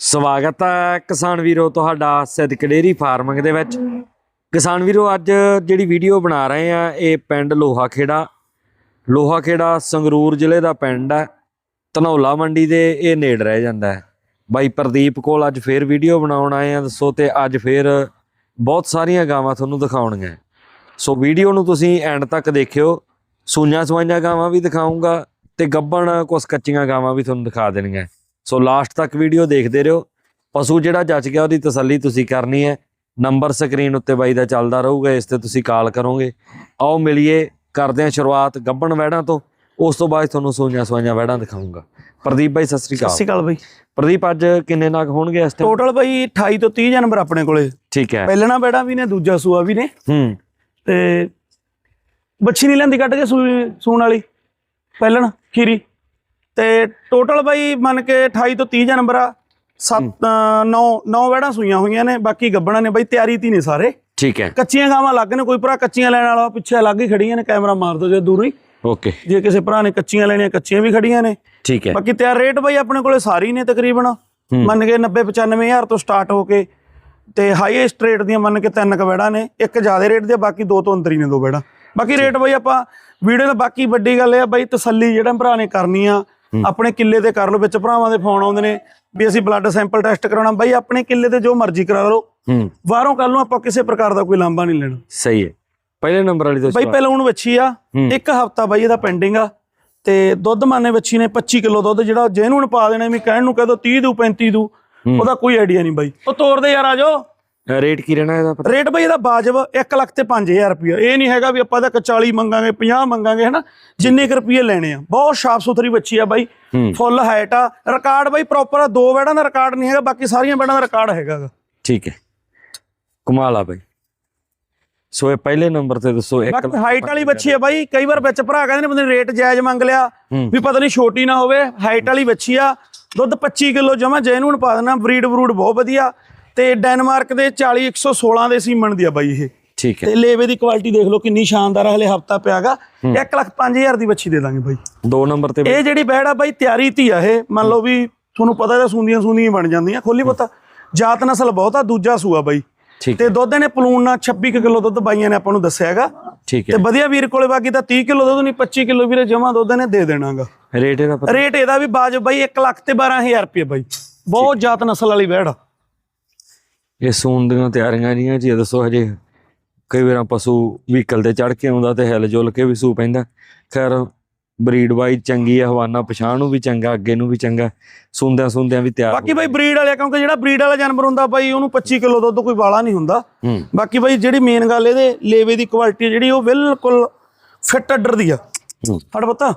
ਸਵਾਗਤ ਹੈ ਕਿਸਾਨ ਵੀਰੋ ਤੁਹਾਡਾ ਸਿੱਧਕ ਡੇਰੀ ਫਾਰਮਿੰਗ ਦੇ ਵਿੱਚ। ਕਿਸਾਨ ਵੀਰੋ, ਅੱਜ ਜਿਹੜੀ ਵੀਡੀਓ ਬਣਾ ਰਹੇ ਆ, ਇਹ ਪਿੰਡ ਲੋਹਾ ਖੇੜਾ ਲੋਹਾ ਖੇੜਾ ਸੰਗਰੂਰ ਜ਼ਿਲ੍ਹੇ ਦਾ ਪਿੰਡ ਹੈ ਧਨੌਲਾ ਮੰਡੀ ਦੇ ਇਹ ਨੇੜ ਰਹਿ ਜਾਂਦਾ ਹੈ। ਬਾਈ ਪ੍ਰਦੀਪ ਕੋਲ ਅੱਜ ਫੇਰ ਵੀਡੀਓ ਬਣਾਉਣ ਆਏ ਆ, ਦੱਸੋ ਤੇ ਅੱਜ ਫੇਰ ਬਹੁਤ ਸਾਰੀਆਂ ਗਾਵਾਂ ਤੁਹਾਨੂੰ ਦਿਖਾਉਣੀਆਂ ਸੋ ਵੀਡੀਓ ਨੂੰ ਤੁਸੀਂ ਐਂਡ ਤੱਕ ਦੇਖਿਓ। ਸੂਈਆਂ ਸਵਾਈਆਂ ਗਾਵਾਂ ਵੀ ਦਿਖਾਉਂਗਾ ਤੇ ਗੱਬਣ ਕੁਝ ਕੱਚੀਆਂ ਗਾਵਾਂ ਵੀ ਤੁਹਾਨੂੰ ਦਿਖਾ ਦੇਣੀਆਂ ਸੋ ਲਾਸਟ ਤੱਕ ਵੀਡੀਓ ਦੇਖਦੇ ਰਹੋ। ਪਸ਼ੂ ਜਿਹੜਾ ਜੱਜ ਗਿਆ ਉਹਦੀ ਤਸੱਲੀ ਤੁਸੀਂ ਕਰਨੀ ਹੈ। ਨੰਬਰ ਸਕਰੀਨ ਉੱਤੇ ਬਾਈ ਦਾ ਚੱਲਦਾ ਰਹੂਗਾ ਇਸ ਤੇ ਤੁਸੀਂ ਕਾਲ ਕਰੋਗੇ। ਆਓ ਮਿਲੀਏ ਕਰਦੇ ਹਾਂ ਸ਼ੁਰੂਆਤ ਗੱਬਣ ਵਹਿੜਾਂ ਤੋਂ। ਉਸ ਤੋਂ ਬਾਅਦ ਤੁਹਾਨੂੰ ਸੋਈਆਂ ਸਵਾਈਆਂ ਵਹਿੜਾਂ ਦਿਖਾਉਂਗਾ। ਪ੍ਰਦੀਪ ਬਾਈ ਸਤਿ ਸ੍ਰੀ ਸਤਿ ਅਕਾਲ ਸ਼੍ਰੀ ਅਕਾਲ ਬਾਈ। ਪ੍ਰਦੀਪ ਅੱਜ ਕਿੰਨੇ ਨਗ ਹੋਣਗੇ ਇਸ ਟਾਈਮ ਟੋਟਲ ਬਾਈ 28 ਤੋਂ 30 ਜਾਨਵਰ ਆਪਣੇ ਕੋਲੇ। ਠੀਕ ਹੈ। ਪਹਿਲਣਾ ਬੈੜਾ ਵੀ ਨੇ ਦੂਜਾ ਸੂਆ ਵੀ ਨੇ। ਹੂੰ। ਤੇ ਬੱਚੀ ਨਹੀਂ ਲੈਂਦੀ ਕੱਢ ਕੇ ਸੂਣ ਵਾਲੀ। ਪਹਿਲਣ ਖੀਰੀ। ਤੇ ਟੋਟਲ ਬਾਈ ਮੰਨ ਕੇ 28 ਤੋਂ 30 ਜਾਨਵਰ ਆ। 7 9 9 ਬੈੜਾਂ ਸੂਈਆਂ ਹੋਈਆਂ ਨੇ ਬਾਕੀ ਗੱਬਣਾ ਨੇ ਬਾਈ ਤਿਆਰੀ ਤੀ ਨੇ ਸਾਰੇ। ਠੀਕ ਹੈ। ਕੱਚੀਆਂ ਗਾਵਾਂ ਲੱਗ ਨੇ ਕੋਈ ਭਰਾ ਕੱਚੀਆਂ ਲੈਣ ਵਾਲਾ ਪਿੱਛੇ ਲੱਗ ਹੀ ਖੜੀਆਂ ਨੇ ਕੈਮਰਾ ਮਾਰ ਦੋ ਜੇ ਦੂਰੋਂ ਹੀ। ਓਕੇ ਜੇ ਕਿਸੇ ਭਰਾ ਨੇ ਕੱਚੀਆਂ ਲੈਣੀਆਂ ਕੱਚੀਆਂ ਵੀ ਖੜੀਆਂ ਨੇ। ਠੀਕ ਹੈ। ਬਾਕੀ ਤਿਆਰ ਰੇਟ ਬਾਈ ਆਪਣੇ ਕੋਲੇ ਸਾਰੀ ਨੇ ਤਕਰੀਬਨ। ਮੰਨ ਕੇ 90 95000 ਤੋਂ ਸਟਾਰਟ ਹੋ ਕੇ ਤੇ ਹਾਈਐਸਟ ਰੇਟ ਦੀਆਂ ਮੰਨ ਕੇ ਤਿੰਨ ਕ ਬੈੜਾਂ ਨੇ ਇੱਕ ਜ਼ਿਆਦਾ ਰੇਟ ਦੇ ਬਾਕੀ ਦੋ ਤੋਂ ਅੰਦਰ ਹੀ ਨੇ ਦੋ ਬੈੜਾਂ ਬਾਕੀ ਰੇਟ ਬਾਈ ਆਪਾਂ ਵੀਡੀਓ ਦਾ ਬਾਕੀ ਵੱਡੀ ਗੱਲ ਇਹ ਆ ਬਾਈ ਤਸੱਲੀ ਜਿਹੜਾ ਭਰਾ ਨੇ ਕਰਨੀ ਆ ਆਪਣੇ ਕਿੱਲੇ ਤੇ ਕਰ ਲਓ ਵਿੱਚ ਭਰਾਵਾਂ ਦੇ ਫੋਨ ਆਉਂਦੇ ਨੇ ਵੀ ਅਸੀਂ ਬਲੱਡ ਸੈਂਪਲ ਟੈਸਟ ਕਰਾਉਣਾ। ਬਾਈ ਆਪਣੇ ਕਿੱਲੇ ਤੇ ਜੋ ਮਰਜ਼ੀ ਕਰਾ ਲਓ। ਹੂੰ। ਬਾਹਰੋਂ ਕੱਲ ਨੂੰ ਆਪਾਂ ਕਿਸੇ ਪ੍ਰਕਾਰ ਦਾ ਕੋਈ ਲਾਂਭਾ ਨਹੀਂ ਲੈਣਾ। ਸਹੀ ਹੈ। ਪਹਿਲੇ ਨੰਬਰ ਵਾਲੀ ਤੋਂ ਬਾਈ ਪਹਿਲਾਂ ਹੁਣ ਵੱਛੀ ਆ। ਇੱਕ ਹਫਤਾ ਬਾਈ ਇਹਦਾ ਪੈਂਡਿੰਗ ਆ। ਤੇ ਦੁੱਧ ਮਾਨੇ ਵੱਛੀ ਨੇ 25 ਕਿਲੋ ਦੁੱਧ ਜਿਹੜਾ ਜਿਹਨੂੰ ਪਾ ਦੇਣਾ ਵੀ ਕਹਿਣ ਨੂੰ ਕਹਦੋ 30 ਦੂ 35 ਦੂ ਉਹਦਾ ਕੋਈ ਆਈਡੀਆ ਨਹੀਂ ਬਾਈ। ਉਹ ਤੋੜਦੇ ਯਾਰ ਆਜੋ ਰੇਟ ਕੀ ਰਹਿਣਾ ਇਹਦਾ ਪਤਾ? ਰੇਟ ਬਾਈ ਇਹਦਾ ਬਾਜਬ 1 ਲੱਖ ਤੇ 5000 ਰੁਪਇਆ। ਇਹ ਨਹੀਂ ਹੈਗਾ ਵੀ ਆਪਾਂ ਇਹਦਾ 40 ਮੰਗਾਂਗੇ 50 ਮੰਗਾਂਗੇ ਹਨਾ? ਜਿੰਨੇ ਕੁ ਰੁਪਏ ਲੈਣੇ ਆ। ਬਹੁਤ ਸਾਫ਼ ਸੁਥਰੀ ਬੱਚੀ ਆ ਬਾਈ। ਫੁੱਲ ਹਾਈਟ ਆ। ਰਿਕਾਰਡ ਬਾਈ ਪ੍ਰੋਪਰ ਆ। ਦੋ ਬੈੜਾਂ ਦਾ ਰਿਕਾਰਡ ਨਹੀਂ ਹੈਗਾ ਬਾਕੀ ਸਾਰੀਆਂ ਬੈੜਾਂ ਦਾ ਰਿਕਾਰਡ ਹੈਗਾ। ਠੀਕ ਹੈ। ਕਮਾਲ ਆ ਬਾਈ। ਸੋ ਇਹ ਪਹਿਲੇ ਨੰਬਰ ਤੇ ਦੱਸੋ ਇੱਕ ਹਾਈਟ ਵਾਲੀ ਬੱਚੀ ਹੈ ਬਾਈ। ਕਈ ਵਾਰ ਵਿੱਚ ਭਰਾ ਕਹਿੰਦੇ ਨੇ ਬੰਦੇ ਰੇਟ ਜਾਇਜ਼ ਮੰਗ ਲਿਆ। ਵੀ ਪਤਾ ਨਹੀਂ ਛੋਟੀ ਨਾ ਹੋਵੇ। ਹਾਈਟ ਵਾਲੀ ਬੱਚੀ ਆ। ਦੁੱਧ 25 ਕਿਲੋ ਜਮਾ ਜੈਨੂਨ ਪਾ ਦੇਣਾ। ਬਰੀਡ ਬਰੂਡ ਬਹੁਤ ਵਧੀਆ। ਤੇ ਡੈਨਮਾਰਕ ਦੇ 40 116 ਦੇ ਸੀਮਨ ਦੀ ਆ ਬਾਈ ਇਹ। ਠੀਕ ਹੈ। ਤੇ ਲੇਵੇ ਦੀ ਕੁਆਲਿਟੀ ਦੇਖ ਲਓ ਕਿੰਨੀ ਸ਼ਾਨਦਾਰ ਆ ਹਲੇ ਹਫਤਾ ਪਿਆਗਾ। 1 ਲੱਖ 5000 ਦੀ ਬੱਚੀ ਦੇ ਦਾਂਗੇ ਬਾਈ। ਦੋ ਨੰਬਰ ਤੇ ਇਹ ਜਿਹੜੀ ਬੈੜ ਆ ਬਾਈ ਤਿਆਰੀ ਤੀ ਆ ਇਹ। ਮੰਨ ਲਓ ਵੀ ਤੁਹਾਨੂੰ ਪਤਾ ਇਹਦਾ ਸੁੰਦੀਆਂ ਸੁੰਦੀਆਂ ਬਣ ਜਾਂਦੀਆਂ ਖੋਲੀ ਪਤਾ। ਜਾਤ ਨਸਲ ਬਹੁਤ ਆ ਦੂਜਾ ਸੂਆ ਬਾਈ। ਤੇ ਦੁੱਧ ਇਹਨੇ ਪਲੂਣ ਨਾਲ 26 ਕੁ ਕਿਲੋ ਦੁੱਧ ਬਾਈਆਂ ਨੇ ਆਪਾਂ ਨੂੰ ਦੱਸਿਆ ਹੈਗਾ। ਠੀਕ ਤੇ ਹੈ ਵਧੀਆ ਵੀਰ ਕੋਲੇ ਬਾਕੀ ਤਾਂ 30 ਕਿਲੋ ਦੁੱਧ ਨਹੀਂ 25 ਕਿਲੋ ਵੀਰੇ ਜਮਾ ਦੁੱਧ ਨੇ ਦੇ ਦੇਣਾਗਾ। ਰੇਟ ਇਹਦਾ ਪਤਾ? ਰੇਟ ਇਹਦਾ ਵੀ ਬਾਜ ਬਾਈ 1 ਲੱਖ ਤੇ 12000 ਰੁਪਏ ਬਾਈ। ਬਹੁਤ ਜਾਤ ਨਸਲ ਵਾਲੀ ਬੈੜ ਆ। ਇਹ ਸੂਣ ਦੀਆਂ ਤਿਆਰੀਆਂ ਜੀਆਂ ਜੀ ਦੱਸੋ ਹਜੇ। ਕਈ ਵਾਰ ਪਸ਼ੂ ਵਹੀਕਲ ਤੇ ਚੜ ਕੇ ਆਉਂਦਾ ਤੇ ਹਿਲ ਜੁਲ ਕੇ ਵੀ ਸੂ ਪੈਂਦਾ। ਖੈਰ ਬਰੀਡ ਵਾਈ ਚੰਗੀ ਹੈ ਹਵਾਨਾ ਪਛਾਣ ਨੂੰ ਵੀ ਚੰਗਾ ਅੱਗੇ ਨੂੰ ਵੀ ਚੰਗਾ। ਸੁੰਦਿਆਂ ਸੁੰਦਿਆਂ ਵੀ ਤਿਆਰ ਬਾਕੀ ਬਾਈ ਬਰੀਡ ਵਾਲਿਆ ਕਿਉਂਕਿ ਜਿਹੜਾ ਬਰੀਡ ਵਾਲਾ ਜਾਨਵਰ ਹੁੰਦਾ ਬਾਈ ਉਹਨੂੰ 25 ਕਿਲੋ ਦੁੱਧ ਕੋਈ ਵਾਲਾ ਨਹੀਂ ਹੁੰਦਾ। ਬਾਕੀ ਬਾਈ ਜਿਹੜੀ ਮੇਨ ਗੱਲ ਇਹਦੇ ਲੇਵੇ ਦੀ ਕੁਆਲਿਟੀ ਜਿਹੜੀ ਉਹ ਬਿਲਕੁਲ ਫਿੱਟ ਅੱਡਰ ਦੀ ਆ। ਹੂੰ। ਹਟ ਪਤਾ।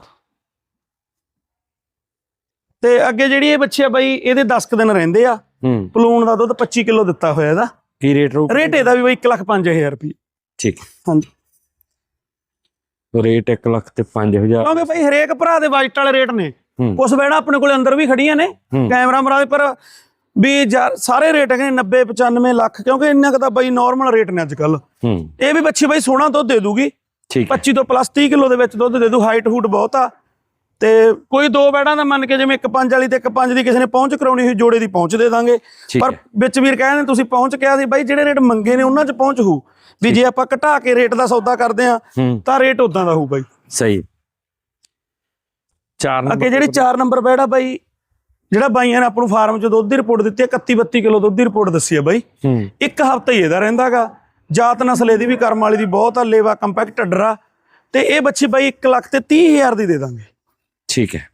ਤੇ ਅੱਗੇ ਜਿਹੜੀ ਇਹ ਬੱਚੇ ਆ ਬਾਈ ਇਹਦੇ 10 ਕੁ ਦਿਨ ਰਹਿੰਦੇ ਆ। ਹੂੰ। ਪਲੂਣ ਦਾ ਦੁੱਧ 25 ਕਿਲੋ ਦਿੱਤਾ ਹੋਇਆ ਇਹਦਾ। ਕੀ ਰੇਟ ਰੂ ਰੇਟ ਇਹਦਾ ਵੀ ਬਾਈ 1 ਲੱਖ 5000 ਰੁਪਏ ਠੀਕ। ਹਾਂਜੀ। ਰੇਟ 1 ਲੱਖ ਤੇ 5000 ਕਿਉਂਕਿ ਭਾਈ ਹਰੇਕ ਭਰਾ ਦੇ ਬਜਟ ਵਾਲੇ ਰੇਟ ਨੇ। ਕੁਛ ਬੈਣਾ ਆਪਣੇ ਕੋਲੇ ਅੰਦਰ ਵੀ ਖੜੀਆਂ ਨੇ। ਕੈਮਰਾ ਮਰਾ ਪਰ ਵੀ ਸਾਰੇ ਰੇਟ ਹੈਗੇ 90 95 ਲੱਖ ਕਿਉਂਕਿ ਇੰਨਾ ਕੁ ਤਾਂ ਬਾਈ ਨਾਰਮਲ ਰੇਟ ਨੇ ਅੱਜ ਕੱਲ ਇਹ ਵੀ ਬੱਚੀ ਬਾਈ ਸੋਹਣਾ ਦੁੱਧ ਦੇ ਦੂਗੀ। ਠੀਕ ਹੈ। 25 ਤੋਂ ਪਲੱਸ 30 ਕਿਲੋ ਦੇ ਵਿੱਚ ਦੁੱਧ ਦੇ ਦੂ ਹਾਈਟ ਹੂਟ ਬਹੁਤ ਆ। ਤੇ ਕੋਈ ਦੋ ਬੈੜਾਂ ਦਾ ਮੰਨ ਕੇ ਜਿਵੇਂ ਇੱਕ ਪੰਜ ਵਾਲੀ ਤੇ ਇੱਕ ਪੰਜ ਦੀ ਕਿਸੇ ਨੇ ਪਹੁੰਚ ਕਰਾਉਣੀ ਹੋਈ ਜੋੜੇ ਦੀ ਪਹੁੰਚ ਦੇ ਦਾਂਗੇ। ਪਰ ਵਿੱਚ ਵੀਰ ਕਹਿੰਦੇ ਤੁਸੀਂ ਪਹੁੰਚ ਕਿਹਾ ਸੀ ਬਾਈ ਜਿਹੜੇ ਰੇਟ ਮੰਗੇ ਨੇ ਉਹਨਾਂ 'ਚ ਪਹੁੰਚ ਹੋਊ। ਵੀ ਜੇ ਆਪਾਂ ਘਟਾ ਕੇ ਰੇਟ ਦਾ ਸੌਦਾ ਕਰਦੇ ਆ ਤਾਂ ਰੇਟ ਉਦਾਂ ਦਾ ਹੋਊ ਬਾਈ। ਸਹੀ। ਚਾਰ ਨੰਬਰ ਅੱਗੇ ਜਿਹੜੀ 4 ਨੰਬਰ ਬੈੜਾ ਬਾਈ ਜਿਹੜਾ ਬਾਈਆਂ ਨੇ ਆਪਾਂ ਨੂੰ ਫਾਰਮ 'ਚ ਦੁੱਧ ਦੀ ਰਿਪੋਰਟ ਦਿੱਤੀ ਹੈ 31 32 ਕਿਲੋ ਦੁੱਧ ਦੀ ਰਿਪੋਰਟ ਦੱਸੀ ਹੈ ਬਾਈ। ਇੱਕ ਹਫਤਾ ਹੀ ਇਹਦਾ ਰਹਿੰਦਾਗਾ। ਜਾਤ ਨਸਲ ਇਹਦੀ ਵੀ ਕਰਮ ਵਾਲੀ ਦੀ ਬਹੁਤ ਆ ਲੇਵਾ ਕੰਪੈਕਟ ਅੱਡਰਾ। ਤੇ ਇਹ ਬੱਚੀ ਬਾਈ 1 ਲੱਖ ਤੇ 30000 ਦੀ ਦੇ ਦਾਂਗੇ। ਠੀਕ ਹੈ।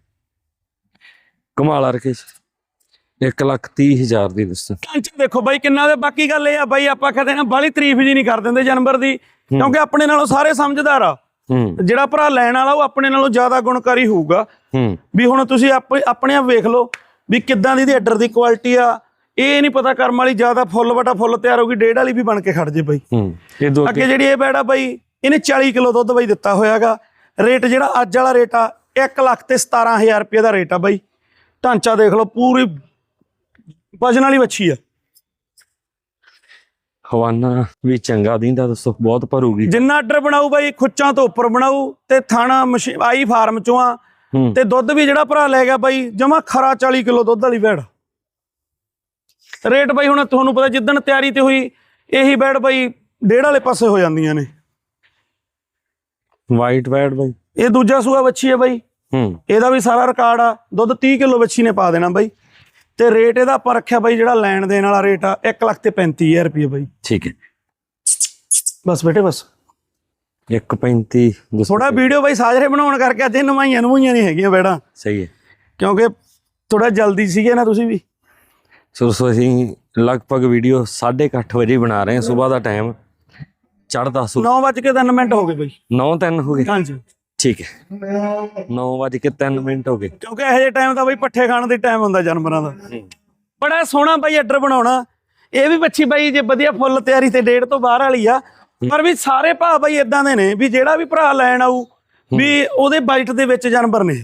ਕਮਾਲ ਆ ਰਕੇਸ਼। 1 ਲੱਖ 30 ਹਜ਼ਾਰ ਦੀ ਦੱਸੋ ਟੈਂਚ ਦੇਖੋ ਬਾਈ ਕਿੰਨਾ ਦੇ ਬਾਕੀ ਗੱਲ ਇਹ ਆ ਬਾਈ ਆਪਾਂ ਕਹਦੇ ਨਾ ਬਾਲੀ ਤਾਰੀਫ ਜੀ ਨਹੀਂ ਕਰ ਦਿੰਦੇ ਜਾਨਵਰ ਦੀ ਕਿਉਂਕਿ ਆਪਣੇ ਨਾਲੋਂ ਸਾਰੇ ਸਮਝਦਾਰ ਆ। ਹੂੰ। ਜਿਹੜਾ ਭਰਾ ਲੈਣ ਵਾਲਾ ਉਹ ਆਪਣੇ ਨਾਲੋਂ ਜ਼ਿਆਦਾ ਗੁਣਕਾਰੀ ਹੋਊਗਾ। ਹੂੰ। ਵੀ ਹੁਣ ਤੁਸੀਂ ਆਪ ਆਪਣੇ ਆਪ ਵੇਖ ਲਓ ਵੀ ਕਿੱਦਾਂ ਦੀ ਇਹਦੀ ਅੱਡਰ ਦੀ ਕੁਆਲਿਟੀ ਆ। ਇਹ ਨਹੀਂ ਪਤਾ ਕਰਮ ਵਾਲੀ ਜ਼ਿਆਦਾ ਫੁੱਲ ਵਟਾ ਫੁੱਲ ਤਿਆਰ ਹੋਊਗੀ ਡੇਢ ਵਾਲੀ ਵੀ ਬਣ ਕੇ ਖੜ ਜੇ ਬਾਈ। ਹੂੰ। ਦੋ ਅੱਗੇ ਜਿਹੜੀ ਇਹ ਬੈੜਾ ਬਾਈ ਇਹਨੇ 40 ਕਿਲੋ ਦੁੱਧ ਬਾਈ ਦਿੱਤਾ ਹੋਇਆਗਾ। ਰੇਟ ਜਿਹੜਾ ਅੱਜ ਵਾਲਾ ਰੇਟ ਆ 1 ਲੱਖ ਤੇ 17000 ਰੁਪਏ ਦਾ ਰੇਟ ਆ ਬਾਈ। ਢਾਂਚਾ ਦੇਖ ਲਓ ਪੂਰੀ ਵਜਨ ਵਾਲੀ ਵੱਛੀ ਆ। ਹਵਾਨਾ ਵੀ ਚੰਗਾ ਦਿੰਦਾ ਦੱਸੋ ਬਹੁਤ ਭਰੂਗੀ। ਜਿੰਨਾ ਆਰਡਰ ਬਣਾਊ ਬਾਈ ਖੁੱਚਾਂ ਤੋਂ ਉੱਪਰ ਬਣਾਊ ਤੇ ਥਾਣਾ ਆਈ ਫਾਰਮ ਚੋਂ ਆ ਤੇ ਦੁੱਧ ਵੀ ਜਿਹੜਾ ਭਰਾ ਲੈ ਗਿਆ ਬਾਈ ਜਮਾ ਖਰਾ 40 ਕਿਲੋ ਦੁੱਧ ਵਾਲੀ ਵੈੜ ਰੇਟ ਬਾਈ ਹੁਣ ਤੁਹਾਨੂੰ ਪਤਾ ਜਿੱਦਣ ਤਿਆਰੀ ਤੇ ਹੋਈ ਇਹੀ ਬੈਡ ਬਾਈ ਡੇਢ ਵਾਲੇ ਪਾਸੇ ਹੋ ਜਾਂਦੀਆਂ ਨੇ। ਵਾਈਟ ਵੈਟ ਬਾਈ। ਇਹ ਦੂਜਾ ਸੂਆ ਬੱਚੀ ਹੈ ਬਾਈ। ਹੂੰ। ਇਹਦਾ ਵੀ ਸਾਰਾ ਰਿਕਾਰਡ ਆ। ਦੁੱਧ 30 ਕਿਲੋ ਬੱਚੀ ਨੇ ਪਾ ਦੇਣਾ ਬਾਈ। ਤੇ ਰੇਟ ਇਹਦਾ ਆਪਾਂ ਰੱਖਿਆ ਬਾਈ ਜਿਹੜਾ ਲੈਣ ਦੇਣ ਵਾਲਾ ਰੇਟ ਆ 1 ਲੱਖ ਤੇ 35000 ਰੁਪਏ ਬਾਈ। ਠੀਕ ਹੈ। ਬਸ ਬੇਟੇ ਬਸ। 135 ਦੱਸੋ ਥੋੜਾ ਵੀਡੀਓ ਬਾਈ ਸਾਜਰੇ ਬਣਾਉਣ ਕਰਕੇ ਅੱਜ ਨਵਾਈਆਂ ਨਵਾਈਆਂ ਨਹੀਂ ਹੈਗੀਆਂ ਬੈੜਾਂ ਸਹੀ ਹੈ। ਕਿਉਂਕਿ ਥੋੜਾ ਜਲਦੀ ਸੀਗੇ ਨਾ ਤੁਸੀਂ ਵੀ। ਸੋ ਸੋ ਅਸੀਂ ਲਗਭਗ ਵੀਡੀਓ 8:30 ਵਜੇ ਬਣਾ ਰਹੇ ਹਾਂ ਸਵੇਰ ਦਾ ਟਾਈਮ ਚੜਦਾ ਸੁ 9 ਵਜੇ ਕੇ 3 ਮਿੰਟ ਹੋ ਗਏ ਬਾਈ। 9:03 ਹੋ ਗਏ। ਹਾਂਜੀ। ਠੀਕ ਹੈ। 9:03 ਮਿੰਟ ਹੋ ਗਏ। ਕਿਉਂਕਿ ਇਹੋ ਜਿਹੇ ਟਾਈਮ ਦਾ ਬਾਈ ਪੱਠੇ ਖਾਣ ਦੇ ਟਾਈਮ ਹੁੰਦਾ ਜਾਨਵਰਾਂ ਦਾ। ਬੜਾ ਸੋਹਣਾ ਬਾਈ ਅੱਡਰ ਬਣਾਉਣਾ। ਇਹ ਵੀ ਬੱਚੀ ਬਾਈ ਜੇ ਵਧੀਆ ਫੁੱਲ ਤਿਆਰੀ ਤੇ ਡੇਢ ਤੋਂ ਬਾਹਰ ਵਾਲੀ ਆ ਪਰ ਵੀ ਸਾਰੇ ਭਾ ਬਾਈ ਇਦਾਂ ਦੇ ਨੇ ਵੀ ਜਿਹੜਾ ਵੀ ਭਰਾ ਲੈਣ ਆਊ ਵੀ ਉਹਦੇ ਬਜਟ ਦੇ ਵਿੱਚ ਜਾਨਵਰ ਨੇ।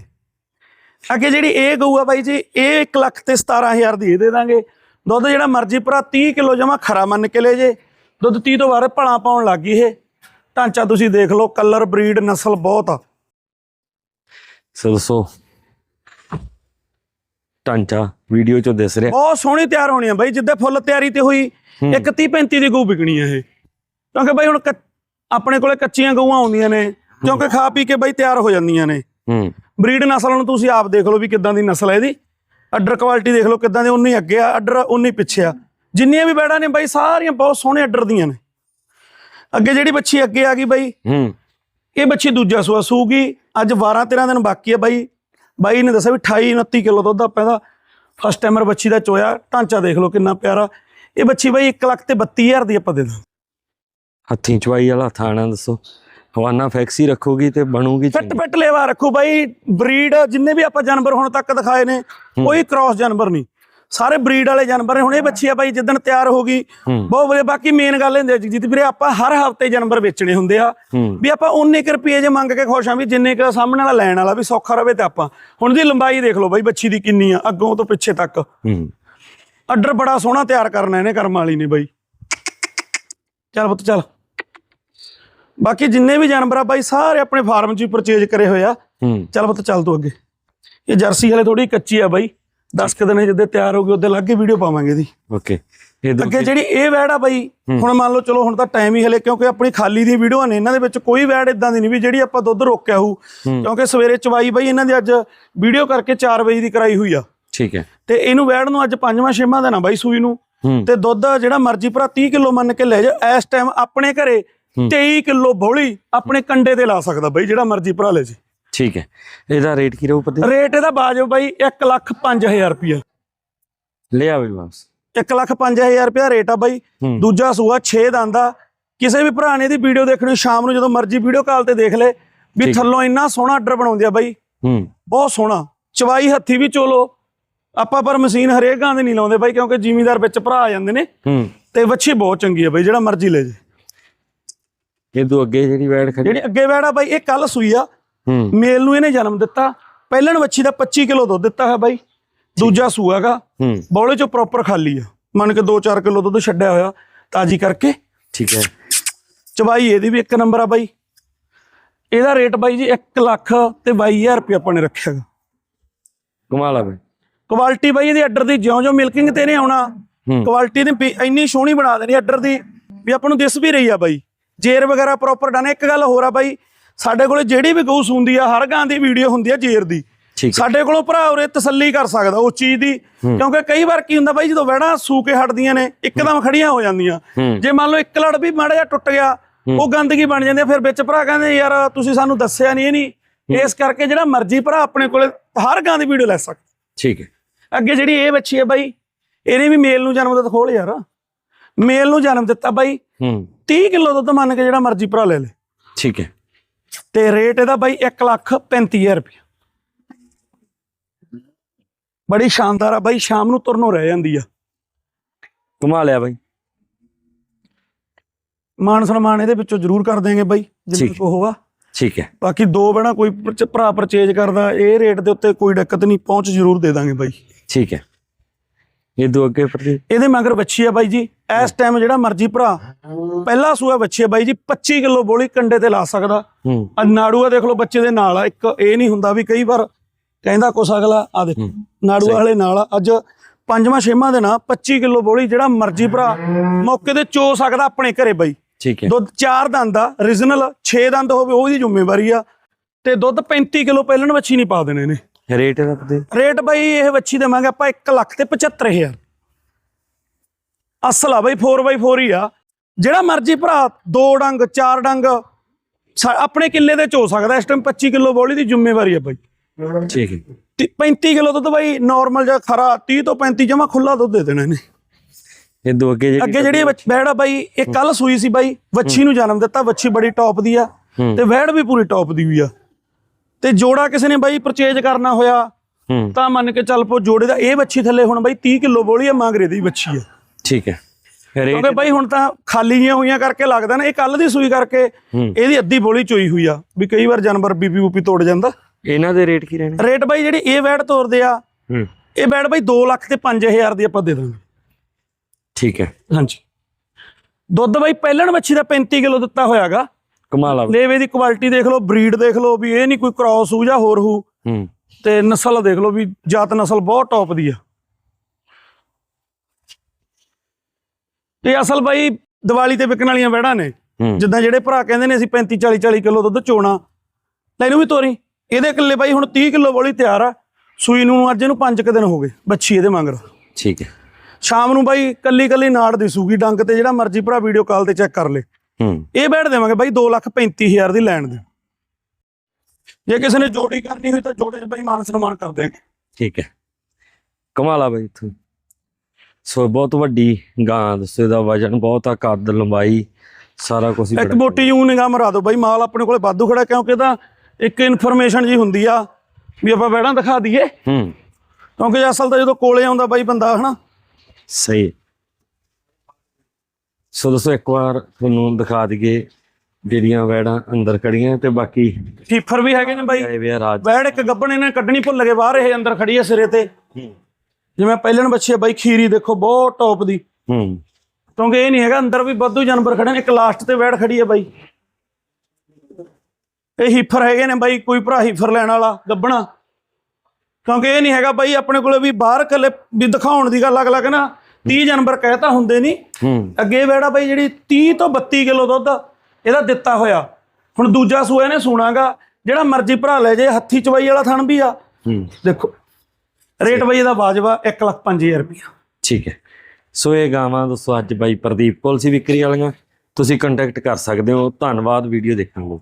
ਅੱਗੇ ਜਿਹੜੀ ਇਹ ਗਊ ਆ ਬਾਈ ਜੀ ਇਹ 1 ਲੱਖ ਤੇ 17000 ਦੀ ਇਹ ਦੇ ਦਾਂਗੇ। ਦੁੱਧ ਜਿਹੜਾ ਮਰਜ਼ੀ ਭਰਾ 30 ਕਿਲੋ ਜਮਾ ਖਰਾ ਮੰਨ ਕੇ ਲੈ ਜੇ। ਦੁੱਧ 30 ਤੋਂ ਬਾਅਦ ਭਲਾ ਪਾਉਣ ਲੱਗ ਗਈ ਇਹ। ਢਾਂਚਾ ਤੁਸੀਂ ਦੇਖ ਲਓ ਕਲਰ ਬਰੀਡ ਨਸਲ ਬਹੁਤ ਆ। ਸੋ ਦੱਸੋ। ਵੀਡੀਓ ਚੋਂ ਦਿਸ ਰਿਹਾ। ਬਹੁਤ ਸੋਹਣੀ ਤਿਆਰ ਹੋਣੀ ਆ ਬਾਈ ਜਿੱਦੇ ਫੁੱਲ ਤਿਆਰੀ ਤੇ ਹੋਈ ਇੱਕ 30 35 ਦੀ ਗਊ ਵਿਕਣੀ ਆ ਇਹ। ਕਿਉਂਕਿ ਬਾਈ ਹੁਣ ਆਪਣੇ ਕੋਲੇ ਕੱਚੀਆਂ ਗਊਆਂ ਆਉਂਦੀਆਂ ਨੇ ਕਿਉਂਕਿ ਖਾ ਪੀ ਕੇ ਬਾਈ ਤਿਆਰ ਹੋ ਜਾਂਦੀਆਂ ਨੇ। ਹੂੰ। ਬਰੀਡ ਨਸਲ ਨੂੰ ਤੁਸੀਂ ਆਪ ਦੇਖ ਲਓ ਵੀ ਕਿੱਦਾਂ ਦੀ ਨਸਲ ਹੈ ਇਹਦੀ। ਅੱਡਰ ਕੁਆਲਿਟੀ ਦੇਖ ਲਓ ਕਿੱਦਾਂ ਦੀ ਉਨੀ ਅੱਗੇ ਆ ਅੱਡਰ ਉਨੀ ਪਿੱਛੇ ਆ। ਜਿੰਨੀਆਂ ਵੀ ਬੈੜਾਂ ਨੇ ਬਾਈ ਸਾਰੀਆਂ ਬਹੁਤ ਸੋਹਣੇ ਅੱਡਰ ਦੀਆਂ ਨੇ। ਅੱਗੇ ਜਿਹੜੀ ਬੱਚੀ ਅੱਗੇ ਆ ਗਈ ਬਾਈ ਹੂੰ। ਇਹ ਬੱਚੀ ਦੂਜਾ ਸੂਆ ਸੂਗੀ। ਅੱਜ 12 13 ਦਿਨ ਬਾਕੀ ਹੈ ਬਾਈ। ਬਾਈ ਨੇ ਦੱਸਿਆ ਵੀ 28 29 ਕਿਲੋ ਦੁੱਧ ਆਪਾਂ ਇਹਦਾ ਫਸਟ ਟਾਈਮਰ ਬੱਚੀ ਦਾ ਚੋਇਆ। ਢਾਂਚਾ ਦੇਖ ਲਓ ਕਿੰਨਾ ਪਿਆਰਾ। ਇਹ ਬੱਚੀ ਬਾਈ 1 ਲੱਖ ਤੇ 32000 ਦੀ ਆਪਾਂ ਦੇ ਦਾਂ ਹੱਥੀਂ ਚਵਾਈ ਵਾਲਾ ਥਾਣਾ ਦੱਸੋ। ਹਵਾਨਾ ਫੈਕਸੀ ਰੱਖੋਗੀ ਤੇ ਬਣੂਗੀ ਫਿੱਟ ਫਿੱਟ ਲੈਵਾ ਰੱਖੋ ਬਾਈ। ਬਰੀਡ ਜਿੰਨੇ ਵੀ ਆਪਾਂ ਜਾਨਵਰ ਹੁਣ ਤੱਕ ਦਿਖਾਏ ਨੇ ਕੋਈ ਕ੍ਰਾਸ ਜਾਨਵਰ ਨਹੀਂ। ਸਾਰੇ ਬਰੀਡ ਵਾਲੇ ਜਾਨਵਰ ਨੇ ਹੁਣ ਇਹ ਬੱਚੀ ਆ ਬਾਈ ਜਿੱਦਣ ਤਿਆਰ ਹੋ ਗਈ। ਬਹੁਤ ਵਧੀਆ ਬਾਕੀ ਮੇਨ ਗੱਲ ਹੁੰਦੀ ਜਗਜੀਤ ਵੀਰੇ ਆਪਾਂ ਹਰ ਹਫ਼ਤੇ ਜਾਨਵਰ ਵੇਚਣੇ ਹੁੰਦੇ ਆ। ਵੀ ਆਪਾਂ ਉਨੇ ਕੁ ਰੁਪਏ ਜੇ ਮੰਗ ਕੇ ਖੁਸ਼ ਆ ਵੀ ਜਿੰਨੇ ਕ ਸਾਹਮਣੇ ਵਾਲਾ ਲੈਣ ਵਾਲਾ ਵੀ ਸੌਖਾ ਰਵੇ ਤੇ ਆਪਾਂ। ਹੁਣ ਦੀ ਲੰਬਾਈ ਦੇਖ ਲਓ ਬਾਈ ਬੱਚੀ ਦੀ ਕਿੰਨੀ ਆ ਅੱਗੋਂ ਤੋਂ ਪਿੱਛੇ ਤੱਕ। ਅੱਡਰ ਬੜਾ ਸੋਹਣਾ ਤਿਆਰ ਕਰਨਾ ਇਹਨੇ ਕਰਮ ਵਾਲੀ ਨੇ ਬਾਈ। ਚੱਲ ਪੁੱਤ ਚੱਲ। ਬਾਕੀ ਜਿੰਨੇ ਵੀ ਜਾਨਵਰ ਆ ਬਾਈ ਸਾਰੇ ਆਪਣੇ ਫਾਰਮ 'ਚ ਹੀ ਪਰਚੇਜ ਕਰੇ ਹੋਏ ਆ। ਚੱਲ ਪੁੱਤ ਚੱਲ ਤੂੰ ਅੱਗੇ। ਇਹ ਜਰਸੀ ਹਲੇ ਥੋੜੀ ਕੱਚੀ ਆ ਬਾਈ। 10 ਕੁ ਦਿਨੇ ਜਿੱਦੇ ਤਿਆਰ ਹੋ ਗਈ ਉਹਦੇ ਲੱਗੇ ਵੀਡੀਓ ਪਾਵਾਂਗੇ ਇਹਦੀ ਓਕੇ ਅੱਗੇ ਜਿਹੜੀ ਇਹ ਵੈੜ ਆ ਬਾਈ ਹੁਣ ਮੰਨ ਲਓ ਚਲੋ ਹੁਣ ਤਾਂ ਟਾਈਮ ਹੀ ਹਲੇ ਕਿਉਂਕਿ ਆਪਣੀ ਖਾਲੀ ਦੀ ਵੀਡੀਓ ਨੇ ਇਹਨਾਂ ਦੇ ਵਿੱਚ ਕੋਈ ਵੈੜ ਇਦਾਂ ਦੀ ਨਹੀਂ ਵੀ ਜਿਹੜੀ ਆਪਾਂ ਦੁੱਧ ਰੋਕਿਆ ਹੋਊ। ਕਿਉਂਕਿ ਸਵੇਰੇ ਚਵਾਈ ਬਾਈ ਇਹਨਾਂ ਦੀ ਅੱਜ ਵੀਡੀਓ ਕਰਕੇ 4 ਵਜੇ ਦੀ ਕਰਾਈ ਹੋਈ ਆ। ਠੀਕ ਹੈ। ਤੇ ਇਹਨੂੰ ਵੈੜ ਨੂੰ ਅੱਜ ਪੰਜਵਾਂ ਛੇਵਾਂ ਦਿਨ ਆ ਬਾਈ ਸੂਈ ਨੂੰ। ਤੇ ਦੁੱਧ ਜਿਹੜਾ ਮਰਜ਼ੀ ਭਰਾ 30 ਕਿਲੋ ਮੰਨ ਕੇ ਲੈ ਜਾ ਇਸ ਟਾਈਮ ਆਪਣੇ ਘਰੇ 23 ਕਿਲੋ ਬੋਲੀ ਆਪਣੇ ਕੰਡੇ ਤੇ ਲਾ ਸਕਦਾ ਬਾਈ ਜਿਹੜਾ ਮਰਜ਼ੀ ਭਰਾ ਲੈ ਜੀ। ਠੀਕ ਹੈ। ਇਹਦਾ ਰੇਟ ਕੀ ਰਹੂ ਪਤੀ? ਰੇਟ ਇਹਦਾ ਬਾਜੋ ਬਾਈ 1 ਲੱਖ 5000 ਰੁਪਇਆ। ਲੈ ਆਵੇ ਵਾਪਸ। 1 ਲੱਖ 5000 ਰੁਪਇਆ ਰੇਟ ਆ ਬਾਈ। ਦੂਜਾ ਸੂਆ 6 ਦੰਦ ਕਿਸੇ ਵੀ ਭਰਾ ਨੇ ਇਹਦੀ ਵੀਡੀਓ ਦੇਖਣੀ ਸ਼ਾਮ ਨੂੰ ਜਦੋਂ ਮਰਜ਼ੀ ਵੀਡੀਓ ਕਾਲ ਤੇ ਦੇਖ ਲੈ ਵੀ। ਥੱਲੋਂ ਇੰਨਾ ਸੋਹਣਾ ਆਰਡਰ ਬਣਾਉਂਦੇ ਆ ਬਾਈ। ਹੂੰ। ਬਹੁਤ ਸੋਹਣਾ। ਚਵਾਈ ਹੱਥੀ ਵੀ ਚੋਲੋ। ਆਪਾਂ ਪਰ ਮਸ਼ੀਨ ਹਰੇਕ ਗਾਂ ਦੇ ਨਹੀਂ ਲਾਉਂਦੇ ਬਾਈ ਕਿਉਂਕਿ ਜ਼ਿਮੀਦਾਰ ਵਿੱਚ ਭਰਾ ਆ ਜਾਂਦੇ ਨੇ। ਹੂੰ। ਤੇ ਵੱਛੀ ਬਹੁਤ ਚੰਗੀ ਆ ਬਾਈ ਜਿਹੜਾ ਮਰਜ਼ੀ ਲੈ ਜੇ। ਇਹ ਤੋਂ ਅੱਗੇ ਜਿਹੜੀ ਵੈੜ ਖੜੀ ਜਿਹੜੀ ਅੱਗੇ ਵੈੜਾ ਬਾਈ ਇਹ ਕੱਲ ਸੂਈ ਆ। ਮੇਲ ਨੂੰ ਇਹਨੇ ਜਨਮ ਦਿੱਤਾ। ਪਹਿਲਣ ਵੱਛੀ ਦਾ 25 ਕਿਲੋ ਦੁੱਧ ਦਿੱਤਾ ਹੈ ਬਾਈ। ਦੂਜਾ ਸੂਆਗਾ ਬੌਲੇ ਚੋਂ ਪ੍ਰੋਪਰ ਖਾਲੀ ਆ। ਮੰਨ ਕੇ 2-4 ਕਿਲੋ ਦੁੱਧ ਛੱਡਿਆ ਹੋਇਆ। ਤਾਜੀ ਕਰਕੇ। ਠੀਕ ਹੈ। ਚਵਾਈ ਇਹਦੀ ਵੀ ਇੱਕ ਨੰਬਰ ਆ ਬਾਈ। ਇਹਦਾ ਰੇਟ ਬਾਈ ਜੀ 1 ਲੱਖ ਤੇ 22000 ਰੁਪਏ ਆਪਾਂ ਨੇ ਰੱਖਿਆ ਕਮਾਲ ਆ ਬਈ। ਕੁਆਲਿਟੀ ਬਾਈ ਇਹਦੀ ਆਰਡਰ ਦੀ ਜਿਉਂ-ਜਿਉਂ ਮਿਲਕਿੰਗ ਤੇ ਨੇ ਆਉਣਾ। ਕੁਆਲਿਟੀ ਦੀ ਇੰਨੀ ਸੋਹਣੀ ਬਣਾ ਦੇਣੀ ਆਰਡਰ ਦੀ ਵੀ ਆਪਾਂ ਨੂੰ ਦਿਸ ਵੀ ਰਹੀ ਆ ਬਾਈ। ਜੇਰ ਵਗੈਰਾ ਪ੍ਰੋਪਰ ਡਨ ਇੱਕ ਗੱਲ ਹੋਰ ਆ ਬਾਈ। ਸਾਡੇ ਕੋਲੇ ਜਿਹੜੀ ਵੀ ਗਊ ਸੁੰਦੀ ਆ ਹਰ ਗਾਂ ਦੀ ਵੀਡੀਓ ਹੁੰਦੀ ਆ ਜੇਰ ਦੀ। ਸਾਡੇ ਕੋਲੋਂ ਭਰਾ ਉਰੇ ਤਸੱਲੀ ਕਰ ਸਕਦਾ ਉਸ ਚੀਜ਼ ਦੀ। ਕਿਉਂਕਿ ਕਈ ਵਾਰ ਕੀ ਹੁੰਦਾ ਬਾਈ ਜਦੋਂ ਵਹਿੜਾਂ ਸੂ ਕੇ ਹਟਦੀਆਂ ਨੇ ਇੱਕਦਮ ਖੜੀਆਂ ਹੋ ਜਾਂਦੀਆਂ। ਜੇ ਮੰਨ ਲਓ ਇੱਕ ਲੜ ਵੀ ਮਾੜਾ ਜਿਹਾ ਟੁੱਟ ਗਿਆ ਉਹ ਗੰਦਗੀ ਬਣ ਜਾਂਦੀ ਆ ਫਿਰ ਵਿੱਚ ਭਰਾ ਕਹਿੰਦੇ ਯਾਰ ਤੁਸੀਂ ਸਾਨੂੰ ਦੱਸਿਆ ਨਹੀਂ ਇਹ ਨਹੀਂ ਇਸ ਕਰਕੇ ਜਿਹੜਾ ਮਰਜ਼ੀ ਭਰਾ ਆਪਣੇ ਕੋਲੇ ਹਰ ਗਾਂ ਦੀ ਵੀਡੀਓ ਲੈ ਸਕਦਾ। ਠੀਕ ਹੈ। ਅੱਗੇ ਜਿਹੜੀ ਇਹ ਬੱਚੀ ਹੈ ਬਾਈ ਇਹਨੇ ਵੀ ਮੇਲ ਨੂੰ ਜਨਮ ਦਿੱਤਾ ਖੋਲ ਯਾਰ। ਮੇਲ ਨੂੰ ਜਨਮ ਦਿੱਤਾ ਬਾਈ। ਹੂੰ। 30 ਕਿਲੋ ਦੁੱਧ ਮੰਨ ਕੇ ਜਿਹੜਾ ਮਰਜ਼ੀ ਭਰਾ ਲੈ ਲੇ। ਠੀਕ ਹੈ। ਤੇ ਰੇਟ ਇਹਦਾ ਬਾਈ 1 ਲੱਖ 35000 ਰੁਪਏ ਬੜੀ ਸ਼ਾਨਦਾਰ ਆ ਬਾਈ ਸ਼ਾਮ ਨੂੰ ਤੁਰਨੋਂ ਰਹਿ ਜਾਂਦੀ ਆ। ਕਮਾਲ ਆ ਬਈ। ਮਾਨ ਸਨਮਾਨ ਇਹਦੇ ਵਿੱਚੋਂ ਜ਼ਰੂਰ ਕਰ ਦੇਂਗੇ ਬਾਈ ਜਿੰਨਾ। ਕੋ ਹੋਗਾ ਠੀਕ ਹੈ। ਬਾਕੀ ਦੋ ਬਣਾ ਕੋਈ ਭਰਾ ਪਰਚੇਜ ਕਰਦਾ ਇਹ ਰੇਟ ਦੇ ਉੱਤੇ ਕੋਈ ਦਿੱਕਤ ਨਹੀਂ ਪਹੁੰਚ ਜ਼ਰੂਰ ਦੇ ਦਾਂਗੇ ਬਾਈ। ਠੀਕ ਹੈ। ਇਹ ਦੋ ਅੱਗੇ ਪ੍ਰਤੀ ਇਹਦੇ ਮਗਰ ਬੱਚੀ ਆ ਬਾਈ ਜੀ ਇਸ ਟਾਈਮ ਜਿਹੜਾ ਮਰਜ਼ੀ ਭਰਾ ਪਹਿਲਾ ਸੂਆ ਬੱਚੀ ਆ ਬਾਈ ਜੀ 25 ਕਿਲੋ ਬੋਲੀ ਕੰਡੇ ਤੇ ਲਾ ਸਕਦਾ। ਆ ਨਾੜੂ ਆ ਦੇਖ ਲਓ ਬੱਚੇ ਦੇ ਨਾਲ ਆ ਇੱਕ ਇਹ ਨਹੀਂ ਹੁੰਦਾ ਵੀ ਕਈ ਵਾਰ ਕਹਿੰਦਾ ਕੁਛ ਅਗਲਾ ਆ ਦੇਖੋ ਨਾੜੂ ਵਾਲੇ ਨਾਲ। ਅੱਜ ਪੰਜਵਾਂ ਛੇਵਾਂ ਦਿਨ ਆ 25 ਕਿਲੋ ਬੋਲੀ ਜਿਹੜਾ ਮਰਜ਼ੀ ਭਰਾ ਮੌਕੇ ਤੇ ਚੋ ਸਕਦਾ ਆਪਣੇ ਘਰੇ ਬਾਈ। ਠੀਕ ਹੈ। ਦੁੱਧ ਚਾਰ ਦੰਦ ਆ ਰੀਜਨਲ 6 ਦੰਦ ਹੋਵੇ ਉਹਦੀ ਜ਼ਿੰਮੇਵਾਰੀ ਆ। ਤੇ ਦੁੱਧ 35 ਕਿਲੋ ਪਹਿਲਣ ਵੱਛੀ ਨਹੀਂ ਪਾ ਦੇਣੇ ਨੇ ਰੇਟ ਰੱਖਦੇ ਰੇਟ ਬਾਈ ਇਹ ਵੱਛੀ ਦੇਵਾਂਗੇ ਆਪਾਂ 1 ਲੱਖ ਤੇ 75000 ਅਸਲ ਆ ਬਾਈ 4x4 ਹੀ ਆ। ਜਿਹੜਾ ਮਰਜ਼ੀ ਭਰਾ ਦੋ ਡੰਗ ਚਾਰ ਡੰਗ ਆਪਣੇ ਕਿੱਲੇ ਦੇ ਚੋ ਸਕਦਾ ਇਸ ਟਾਈਮ 25 ਕਿਲੋ ਬੋਲੀ ਦੀ ਜ਼ਿੰਮੇਵਾਰੀ ਆ ਬਾਈ। ਠੀਕ ਹੈ। ਤੇ 35 ਕਿਲੋ ਦੁੱਧ ਬਾਈ ਨਾਰਮਲ ਜਾਂ ਖਰਾ 30 ਤੋਂ 35 ਜਮਾ ਖੁੱਲਾ ਦੁੱਧ ਦੇ ਦੇਣਾ ਇਹਨੇ। ਇਹ ਦੋ ਅੱਗੇ ਜਿਹੜੀ ਅੱਗੇ ਜਿਹੜੀ ਆ ਬਾਈ ਇਹ ਕੱਲ ਸੂਈ ਸੀ ਬਾਈ ਵੱਛੀ ਨੂੰ ਜਨਮ ਦਿੱਤਾ ਵੱਛੀ ਬੜੀ ਟੌਪ ਦੀ ਆ। ਤੇ ਵਹਿੜ ਵੀ ਪੂਰੀ ਟੌਪ ਦੀ ਹੋਈ ਆ। ਤੇ ਜੋੜਾ ਕਿਸੇ ਨੇ ਬਾਈ ਪਰਚੇਜ ਕਰਨਾ ਹੋਇਆ ਤਾਂ ਮੰਨ ਕੇ ਚੱਲ ਪੋ ਜੋੜੇ ਦਾ ਇਹ ਵੱਛੀ ਥੱਲੇ ਹੁਣ ਬਾਈ 30 ਕਿਲੋ ਬੋਲੀ ਆ ਮਾਂਗਰੇ ਦੀ ਵੱਛੀ ਆ। ਠੀਕ ਹੈ। ਕਿਉਂਕਿ ਬਾਈ ਹੁਣ ਤਾਂ ਖਾਲੀ ਜੀਆਂ ਹੋਈਆਂ ਕਰਕੇ ਲੱਗਦਾ ਨਾ ਇਹ ਕੱਲ ਦੀ ਸੂਈ ਕਰਕੇ। ਇਹਦੀ ਅੱਧੀ ਬੋਲੀ ਚੋਈ ਹੋਈ ਆ ਵੀ ਕਈ ਵਾਰ ਜਾਨਵਰ ਬੀਪੀ ਬੂਪੀ ਤੋੜ ਜਾਂਦਾ। ਇਹਨਾਂ ਦੇ ਰੇਟ ਕੀ ਰਹਿਣੇ? ਰੇਟ ਬਾਈ ਜਿਹੜੀ ਇਹ ਵੈੜ ਤੋਰਦੇ ਆ ਇਹ ਵੈੜ ਬਾਈ 2 ਲੱਖ ਤੇ 5000 ਦੀ ਆਪਾਂ ਦੇ ਦਾਂਗੇ। ਠੀਕ ਹੈ। ਹਾਂਜੀ। ਦੁੱਧ ਬਾਈ ਪਹਿਲਣ ਮੱਛੀ ਦਾ 35 ਕਿਲੋ ਦਿੱਤਾ ਹੋਇਆਗਾ। ਕਮਾਲ ਆ। ਲੇਵੇ ਦੀ ਕੁਆਲਿਟੀ ਦੇਖ ਲਓ ਬਰੀਡ ਦੇਖ ਲਓ ਵੀ ਇਹ ਨਹੀਂ ਕੋਈ ਕ੍ਰਾਸ ਹੋ ਜਾਂ ਹੋਰ ਹੋ। ਹੂੰ। ਤੇ ਨਸਲ ਦੇਖ ਲਓ ਵੀ ਜਾਤ ਨਸਲ ਬਹੁਤ ਟੌਪ ਦੀ ਆ। ਤੇ ਅਸਲ ਬਾਈ ਦੀਵਾਲੀ ਤੇ ਵਿਕਣ ਵਾਲੀਆਂ ਵੈੜਾਂ ਨੇ। ਹੂੰ। ਜਿੱਦਾਂ ਜਿਹੜੇ ਭਰਾ ਕਹਿੰਦੇ ਨੇ ਅਸੀਂ 35 40 40 ਕਿਲੋ ਦੁੱਧ ਚੋਣਾ। ਲੈ ਇਹਨੂੰ ਵੀ ਤੋਰੀ। ਇਹਦੇ ਕਿੱਲੇ ਬਾਈ ਹੁਣ 30 ਕਿਲੋ ਵਾਲੀ ਤਿਆਰ ਆ। ਸੂਈ ਨੂੰ ਅੱਜ ਇਹਨੂੰ 5 ਕੁ ਦਿਨ ਹੋ ਗਏ ਬੱਚੀ ਇਹਦੇ ਮੰਗਰ। ਠੀਕ ਹੈ। ਸ਼ਾਮ ਨੂੰ ਬਾਈ ਕੱਲੀ ਕੱਲੀ ਨਾੜ ਦਿਸੂਗੀ ਡੰਗ ਤੇ ਜਿਹੜਾ ਮਰਜ਼ੀ ਭਰਾ ਵੀਡੀਓ ਕਾਲ ਤੇ ਚੈੱਕ ਕਰ ਲੇ। ਇਹ ਬੈਠ ਦੇਵਾਂਗੇ ਬਾਈ 235000 ਦੀ ਲੈਣ ਦੇ ਜੇ ਕਿਸੇ ਨੇ ਜੋੜੀ ਕਰਨੀ ਹੋਈ ਤਾਂ ਜੋੜੇ 'ਚ ਬਾਈ ਮਾਨ ਸਨਮਾਨ ਕਰ ਦੇਣਗੇ। ਠੀਕ ਹੈ। ਕਮਾਲ ਆ ਬਈ ਤੂੰ ਸੋ ਬਹੁਤ ਵੱਡੀ ਗਾਂ ਦੱਸੋ ਇਹਦਾ ਵਜਨ ਬਹੁਤ ਆ ਕੱਦ ਲੰਬਾਈ ਸਾਰਾ ਕੁਝ ਇੱਕ ਮੋਟੀ ਜੂ ਨਿਗਾਹ ਮਰਾ ਦਿਓ ਬਾਈ ਮਾਲ ਆਪਣੇ ਕੋਲੇ ਵਾਧੂ ਖੜਾ ਕਿਉਂਕਿ ਤਾਂ ਇੱਕ ਇਨਫੋਰਮੇਸ਼ਨ ਜੀ ਹੁੰਦੀ ਆ ਵੀ ਆਪਾਂ ਬੈੜਾਂ ਦਿਖਾ ਦਈਏ। ਹੂੰ। ਕਿਉਂਕਿ ਅਸਲ ਤਾਂ ਜਦੋਂ ਕੋਲੇ ਆਉਂਦਾ ਬਾਈ ਬੰਦਾ ਹਨਾ? ਸਹੀ। ਸੋ ਦੋਸਤੋ ਇੱਕ ਵਾਰ ਤੁਹਾਨੂੰ ਦਿਖਾ ਦਈਏ ਜਿਹੜੀਆਂ ਵੈੜਾਂ ਅੰਦਰ ਖੜੀਆਂ ਤੇ ਬਾਕੀ ਫੀਫਰ ਵੀ ਹੈਗੇ ਨੇ ਬਾਈ। ਆਏ ਵੇ ਆ ਰਾਜ। ਬੈੜ ਇੱਕ ਗੱਬਣ ਇਹਨੇ ਕੱਢਣੀ ਭੁੱਲ ਗਏ ਬਾਹਰ ਇਹ ਅੰਦਰ ਖੜੀ ਆ ਸਿਰੇ ਤੇ। ਜਿਵੇਂ ਪਹਿਲਣ ਬੱਚੇ ਆ ਬਾਈ ਖੀਰੀ ਦੇਖੋ ਬਹੁਤ ਟੌਪ ਦੀ। ਹੂੰ। ਕਿਉਂਕਿ ਇਹ ਨਹੀਂ ਹੈਗਾ ਅੰਦਰ ਵੀ ਵਾਧੂ ਜਾਨਵਰ ਖੜੇ ਨੇ ਇੱਕ ਲਾਸਟ ਤੇ ਬੈੜ ਖੜੀ ਹੈ ਬਾਈ। ਇਹ ਹੀਫਰ ਹੈਗੇ ਨੇ ਬਾਈ ਕੋਈ ਭਰਾ ਹੀਫਰ ਲੈਣ ਵਾਲਾ ਗੱਬਣਾ। ਕਿਉਂਕਿ ਇਹ ਨਹੀਂ ਹੈਗਾ ਬਾਈ ਆਪਣੇ ਕੋਲੇ ਵੀ ਬਾਹਰ ਕੱਲੇ ਵੀ ਦਿਖਾਉਣ ਦੀ ਗੱਲ ਅਗਲਾ ਕਹਿੰਦਾ 30 ਜਾਨਵਰ ਕਹਿਤਾ ਹੁੰਦੇ ਨਹੀਂ ਅੱਗੇ ਬੈੜਾ ਬਾਈ ਜਿਹੜੀ 30 ਤੋਂ 32 ਕਿਲੋ ਦੁੱਧ ਇਹਦਾ ਦਿੱਤਾ ਹੋਇਆ। ਹੁਣ ਦੂਜਾ ਸੂਆ ਇਹਨੇ ਸੁਣਾਗਾ ਜਿਹੜਾ ਮਰਜ਼ੀ ਭਰਾ ਲੈ ਜੇ ਹੱਥੀ ਚਵਾਈ ਵਾਲਾ ਥਣ ਵੀ ਆ। ਦੇਖੋ ਰੇਟ ਬਾਈ ਇਹਦਾ ਵਾਜਵਾ 1 ਲੱਖ 5000 ਰੁਪਇਆ ਠੀਕ ਹੈ। ਸੋ ਇਹ ਗਾਵਾਂ ਦੋਸਤੋ ਅੱਜ ਬਾਈ ਪ੍ਰਦੀਪ ਕੋਲ ਸੀ ਵਿਕਰੀ ਵਾਲੀਆਂ। ਤੁਸੀਂ ਕੰਟੈਕਟ ਕਰ ਸਕਦੇ ਹੋ। ਧੰਨਵਾਦ ਵੀਡੀਓ ਦੇਖਣ ਲਈ।